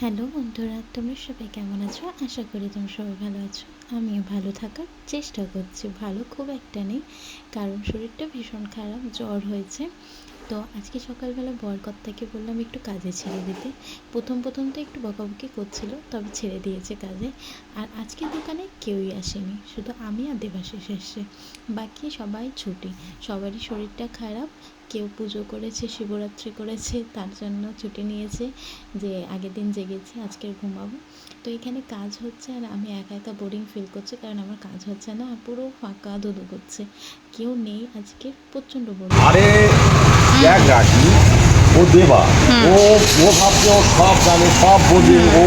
Hello বন্ধুরা, তোমরা সবাই কেমন আছো? আশা করি তোমরা সবাই ভালো আছো। আমিও ভালো থাকার চেষ্টা করছি। ভালো খুব একটা নেই, কারণ শরীরটা ভীষণ খারাপ, জ্বর হয়েছে। তো আজকে সকালবেলা বরকর্তাকে বললাম একটু কাজে ছেড়ে দিতে। প্রথম প্রথম তো একটু বকাবকি করছিল, তবে ছেড়ে দিয়েছে কাজে। আর আজকে দোকানে কেউই আসেনি, শুধু আমি আর দেবাশিস এসছে। বাকি সবাই ছুটি, সবারই শরীরটা খারাপ। কেউ পুজো করেছে, শিবরাত্রি করেছে, তার জন্য ছুটি নিয়েছে, যে আগের দিন জেগেছি, আজকে ঘুমাবো। তো এখানে কাজ হচ্ছে আর আমি একা একা বোরিং ফিল করছি, কারণ আমার কাজ হচ্ছে না, পুরো ফাঁকা ধুধু করছে। কেউ নেই আজকে, প্রচণ্ড বোরিং এক রাখি ও দেবা। ও ও ভাবছে ও সব জানে সব বোঝে। ও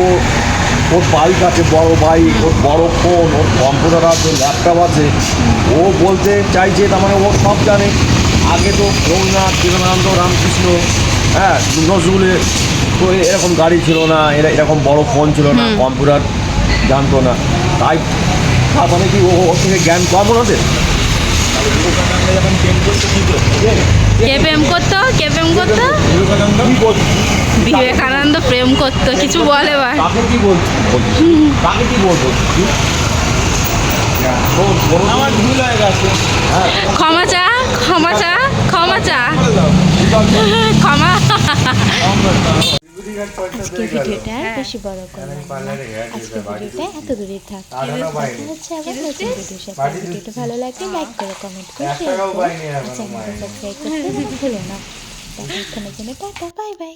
ওর বাইক আছে বড় বাইক ওর বড় ফোন ওর কম্পিউটার আছে ল্যাপটপ আছে। ও বলতে চাইছে তার মানে ও সব জানে। আগে তো রঘুনাথ বিবেকানন্দ রামকৃষ্ণ হ্যাঁ নজরুলের তো এরকম গাড়ি ছিল না এরা এরকম বড় ফোন ছিল না কম্পিউটার জানতো না। তাই তার মানে কি ও ওর থেকে জ্ঞান কম ওনাদের করতো কে প্রেম করতো? বিবেকানন্দ প্রেম করতো কিছু বল এবার। ক্ষমা চা ক্ষমা চা ক্ষমা চা। ক্ষমা। আজকে ভিডিওটা বেশি বড় করলাম আজকে ভিডিওটা এত দূরে থাক। দেখা হচ্ছে আবার নতুন ভিডিও সাথে। ভিডিওটা ভালো লাগলে লাইক করে কমেন্ট করে শেয়ার করো। আর চ্যানেলটা সাবস্ক্রাইব করতে ভুলো না। তাহলে এখানে জন্য টাটা বাই বাই